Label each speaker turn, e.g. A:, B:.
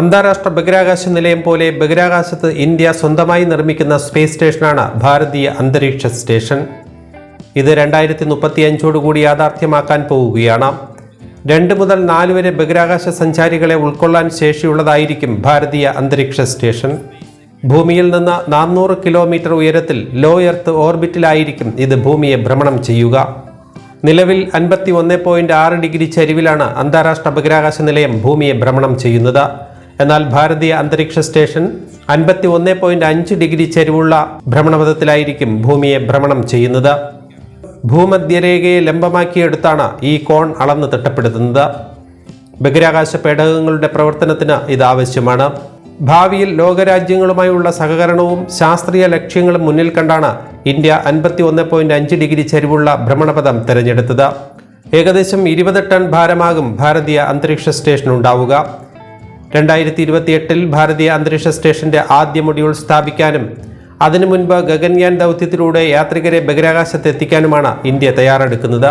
A: അന്താരാഷ്ട്ര ബഹിരാകാശ നിലയം പോലെ ബഹിരാകാശത്ത് ഇന്ത്യ സ്വന്തമായി നിർമ്മിക്കുന്ന സ്പേസ് സ്റ്റേഷനാണ് ഭാരതീയ അന്തരീക്ഷ സ്റ്റേഷൻ. ഇത് രണ്ടായിരത്തി മുപ്പത്തി അഞ്ചോടുകൂടി യാഥാർത്ഥ്യമാക്കാൻ പോവുകയാണ്. രണ്ട് മുതൽ നാല് വരെ ബഹിരാകാശ സഞ്ചാരികളെ ഉൾക്കൊള്ളാൻ ശേഷിയുള്ളതായിരിക്കും ഭാരതീയ അന്തരീക്ഷ സ്റ്റേഷൻ. ഭൂമിയിൽ നിന്ന് നാനൂറ് കിലോമീറ്റർ ഉയരത്തിൽ ലോ എർത്ത് ഓർബിറ്റിലായിരിക്കും ഇത് ഭൂമിയെ ഭ്രമണം ചെയ്യുക. നിലവിൽ അൻപത്തി ഒന്ന് പോയിന്റ് ആറ് ഡിഗ്രി ചരിവിലാണ് അന്താരാഷ്ട്ര ബഹിരാകാശ നിലയം ഭൂമിയെ ഭ്രമണം ചെയ്യുന്നത്. എന്നാൽ ഭാരതീയ അന്തരീക്ഷ സ്റ്റേഷൻ അൻപത്തി ഒന്ന് പോയിന്റ് അഞ്ച് ഡിഗ്രി ചരിവുള്ള ഭ്രമണപഥത്തിലായിരിക്കും ഭൂമിയെ ഭ്രമണം ചെയ്യുന്നത്. ഭൂമധ്യരേഖയെ ലംബമാക്കിയെടുത്താണ് ഈ കോൺ അളന്ന് തിട്ടപ്പെടുത്തുന്നത്. ബഹിരാകാശ പേടകങ്ങളുടെ പ്രവർത്തനത്തിന് ഇത് ആവശ്യമാണ്. ഭാവിയിൽ ലോകരാജ്യങ്ങളുമായുള്ള സഹകരണവും ശാസ്ത്രീയ ലക്ഷ്യങ്ങളും മുന്നിൽ കണ്ടാണ് ഇന്ത്യ അൻപത്തി ഒന്ന് പോയിന്റ് അഞ്ച് ഡിഗ്രി ചരിവുള്ള ഭ്രമണപഥം തിരഞ്ഞെടുത്തത്. ഏകദേശം ഇരുപത് ടൺ ഭാരമാകും ഭാരതീയ അന്തരീക്ഷ സ്റ്റേഷൻ ഉണ്ടാവുക രണ്ടായിരത്തി ഇരുപത്തിയെട്ടിൽ ഭാരതീയ അന്തരീക്ഷ സ്റ്റേഷന്റെ ആദ്യ മൊഡ്യൂൾ സ്ഥാപിക്കാനും അതിനു മുൻപ് ഗഗൻയാൻ ദൗത്യത്തിലൂടെ യാത്രികരെ ബഹിരാകാശത്ത് എത്തിക്കാനുമാണ് ഇന്ത്യ തയ്യാറെടുക്കുന്നത്.